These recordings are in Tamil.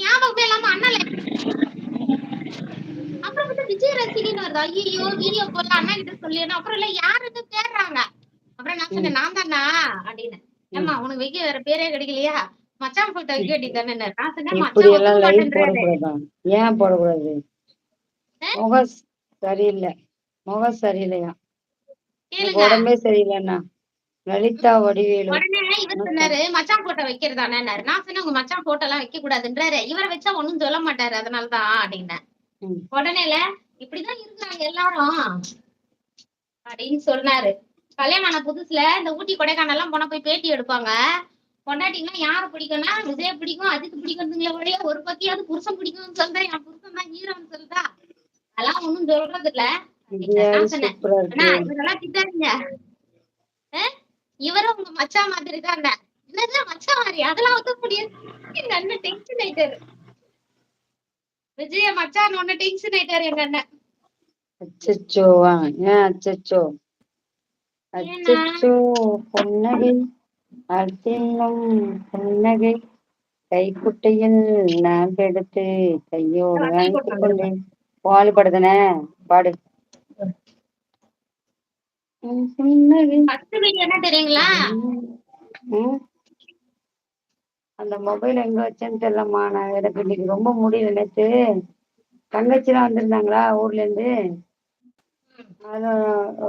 ஞாபகமே இல்லாம அண்ணன் அப்புறம் வந்து விஜய் ரசிகன்னு வருது. ஐயோ வீடியோ போடல அண்ணா கிட்ட சொல்லிடணும் அப்புறம் இல்ல யாருன்னு தேடுறாங்க. அப்புறம் நான் சொன்னேன் நான் தானா? அப்படின்னு. ஏமா உனக்கு வைக்க வேற பேரே கிடைக்கலையா? மச்சான் போட்டோ வைக்க வேண்டியதானே நான் சொன்னேன் மச்சான் ஏன் போடக்கூடாது? முகம் சரியில்லை. முகம் சரியில்லையா உடம்பே சரியில்லைண்ணா லலிதா வடிவேலு. உடனே இவர் சொன்னாரு? மச்சான் போட்டோ வைக்கிறதானே நான் சொன்னேன் உங்க மச்சான் போட்டோ எல்லாம் வைக்க கூடாதுன்றாரு இவரை வச்சா ஒண்ணும் சொல்ல மாட்டாரு. அதனாலதான் அப்படின்னேன். உடனேல இப்படிதான் இருக்கிறாங்க எல்லாரும். அப்படின்னு சொன்னாரு. கல்யாணம் ஆன புதுசுல இந்த ஊட்டி கொடைக்கானல் எல்லாம் போனா போய் பேட்டி எடுப்பாங்க. பொண்டாட்டிங்கன்னா யார பிடிக்கும்னா விஜய பிடிக்கும் அதுக்கு பிடிக்கிறதுங்களே ஒரே ஒரு பத்தியாவது புருஷன் பிடிக்கும்னு சொல்றேன். என் புருஷன் தான் ஹீரோன்னு சொல்றா. அதெல்லாம் ஒண்ணும் சொல்றது இல்ல சொன்னேன். இருக்கு. இவரெல்லாம் திட்டாதீங்க. அஹ், இவரும் உங்க மச்சான் மாதிரி தான் என்னது மச்சான் மாதிரி? அதெல்லாம் ஒத்துக்க முடியாது. அண்ணன் டென்ஷன் ஆயிட்டாரு. விஜய மச்சான் ஒண்ணு டென்ஷன் ஆயிட்டாரு எங்க அண்ணன். அச்சச்சோ ஏன் அச்சச்சோ? அச்சச்சோ புன்னகை. அத்தின்னும் புன்னகை. கைக்குட்டையில் நான் எடுத்து கையோடு அணைத்துக் கொண்டேன். பாடு பாடுதானே? பாடு உம் புன்னகை ஃபர்ஸ்ட் வீடியோ என்ன தெரியுங்களா. அந்த மொபைல் எங்க வச்சேன்னு தெரியலம்மா. நான் எனக்கு இன்னைக்கு ரொம்ப முடியல நேத்து. தங்கச்சிலாம் வந்திருந்தாங்களா ஊர்ல இருந்து அதான்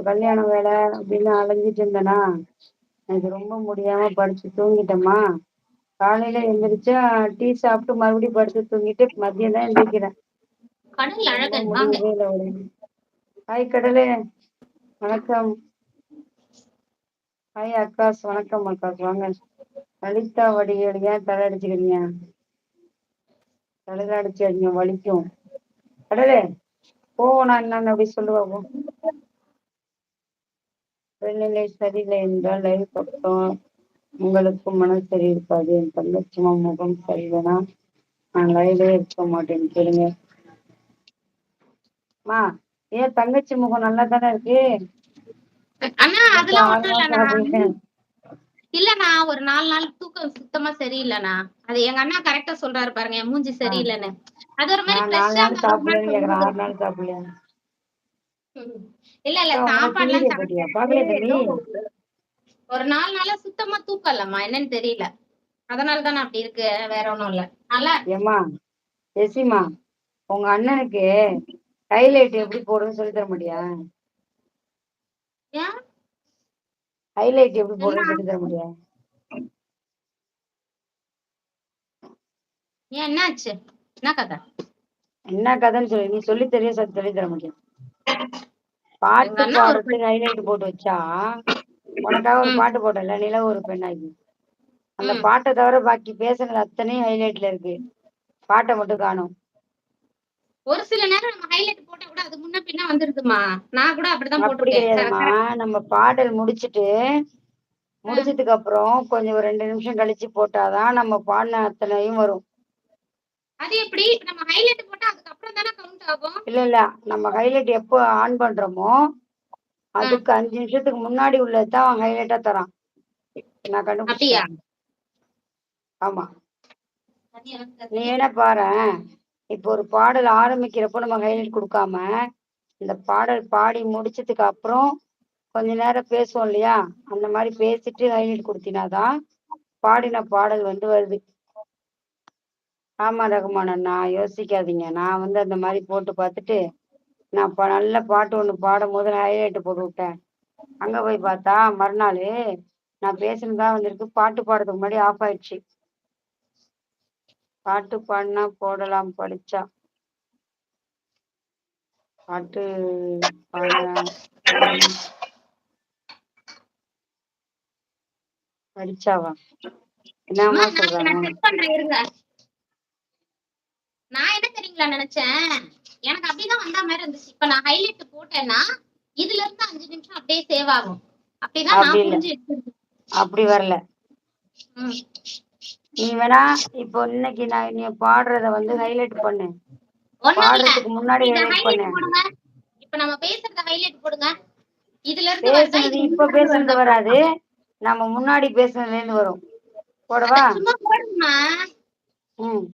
கல்யாண வேலை அப்படின்னு அலைஞ்சிட்டு இருந்தேனா. எனக்கு ரொம்ப முடியாம படுத்து தூங்கிட்டேம்மா. காலையில எந்திரிச்சா டீ சாப்பிட்டு மறுபடியும் படுத்து தூங்கிட்டு மதியம் தான் எந்திரிக்கிறேன். ஹாய் கடலே. வணக்கம். ஹாய் அக்காஸ் வணக்கம் அக்காஸ் வாங்க. லலிதா வடிவேலு ஏன் தலை அடிச்சுக்கிறீங்க தலையில அடிச்சாதீங்க வலிக்கும். கடலே போனா என்னன்னு அப்படி சொல்லுவாங்க போ உடல்நிலை சரியில்லை என்றால் லைவ் பக்கம் உங்களுக்கு மனம் சரி இருக்காது என் தங்கச்சிமா முகம் சரியில்லைனா நான் லைவ்லே இருக்க மாட்டேன்னு கேளுங்க. அம்மா ஏன் தங்கச்சி முகம் நல்லா தானே இருக்கு? அண்ணா அதெல்லாம் ஒண்ணும் இல்லண்ணா. ஒரு நாலு நாள் தூக்கம் சுத்தமா சரியில்லைண்ணா. அது எங்க அண்ணா கரெக்டா சொல்றாரு பாருங்க என் மூஞ்சி சரியில்லைன்னு. அது ஒரு மாதிரி இல்ல இல்ல சாப்பாடுலாம் ஒரு நாலு நாளா சுத்தமா தூக்கம் இல்லம்மா என்னன்னு தெரியல. அதனால தானே அப்படி இருக்கு வேற ஒண்ணும் இல்ல. நல்லா ஏம்மா ஜெசிமா உங்க அண்ணனுக்கு ஹைலைட் எப்படி போடுறதுன்னு சொல்லி தர முடியா? ஹைலைட் எப்படி போடுறதுன்னு சொல்லி தர முடியா? ஏன் என்னாச்சு? என்ன கதை? என்ன கதைன்னு சொல்லி. நீ சொல்லி தெரிய சொல்லி தர முடியும். பாட்டு பாடுறதுக்கு ஹைலைட் போட்டு வச்சா உனக்காக ஒரு பாட்டு போட்டல நில ஒரு பெண்ணாகி. அந்த. பாட்டை தவிர பாக்கி பேசுனது அத்தனையும் ஹைலைட்ல இருக்கு. பாட்டை மட்டும் காணும். ஒரு சில நேரம் நம்ம ஹைலைட் போட்டா கூட அது முன்ன பின்ன வந்துருதுமா நான் கூட அப்படிதான் அப்படி போட்டுருக்கேன். நம்ம பாடல் முடிச்சிட்டு முடிச்சதுக்கு அப்புறம் கொஞ்சம் ஒரு ரெண்டு நிமிஷம் கழிச்சு போட்டாதான் நம்ம பாடின அத்தனையும் வரும். அது எப்படி? நம்ம ஹைலைட் போட்டா அதுக்கப்புறம் தானே கவுண்ட் ஆகும்? இல்ல இல்ல. நம்ம ஹைலைட் எப்போ ஆன் பண்றோமோ அதுக்கு அஞ்சு நிமிஷத்துக்கு முன்னாடி உள்ளதுதான் அவன் ஹைலைட்டா தரான். நான் அப்படியா? கண்டுபிடிச்சேன் ஆமா நீ. என்ன பாரேன். இப்போ ஒரு பாடல் ஆரம்பிக்கிறப்போ நம்ம ஹைலைட் கொடுக்காம இந்த பாடல் பாடி முடிச்சதுக்கு அப்புறம் கொஞ்ச நேரம் பேசுவோம் இல்லையா? அந்த மாதிரி பேசிட்டு ஹைலைட் கொடுத்தினாதான் பாடின பாடல் வந்து வருது. ஆமா ரகுமான் அண்ணா யோசிக்காதீங்க. நான் வந்து அந்த மாதிரி போட்டு பார்த்துட்டு நான் நல்ல பாட்டு ஒன்று பாடும் போது ஹைலைட் போட்டு விட்டேன். அங்கே போய் பார்த்தா மறுநாள் நான் பேசுனதா வந்திருக்கு பாட்டு பாடுறதுக்கு முன்னாடி ஆஃப் ஆயிடுச்சு. பாட்டு பாடினா போடலாம் படிச்சா. பாட்டு பாட போடலாம். படிச்சாவா? நான் சொல்றாங்க? நான் என்ன தெரியுங்களா நினைச்சேன்? எனக்கு அப்படிதான் வந்த மாதிரி இருந்துச்சு. இப்ப நான் ஹைலைட் போட்டேன்னா இதுல இருந்து அஞ்சு நிமிஷம் அப்படியே சேவ் ஆகும். அப்படிதான் அப்படி வரல. நீ வேணா இப்போ இன்னைக்கு நான் நீ பாடுறத வந்து ஹைலைட் பண்ணு. பாடுறதுக்கு முன்னாடி ஹைலைட் பண்ணு. இப்ப நம்ம பேசுறத ஹைலைட் போடுங்க. இதுல இருந்து இது இப்ப பேசுனது வராது. நம்ம முன்னாடி பேசுனதுல இருந்து வரும். போடவா? ம்.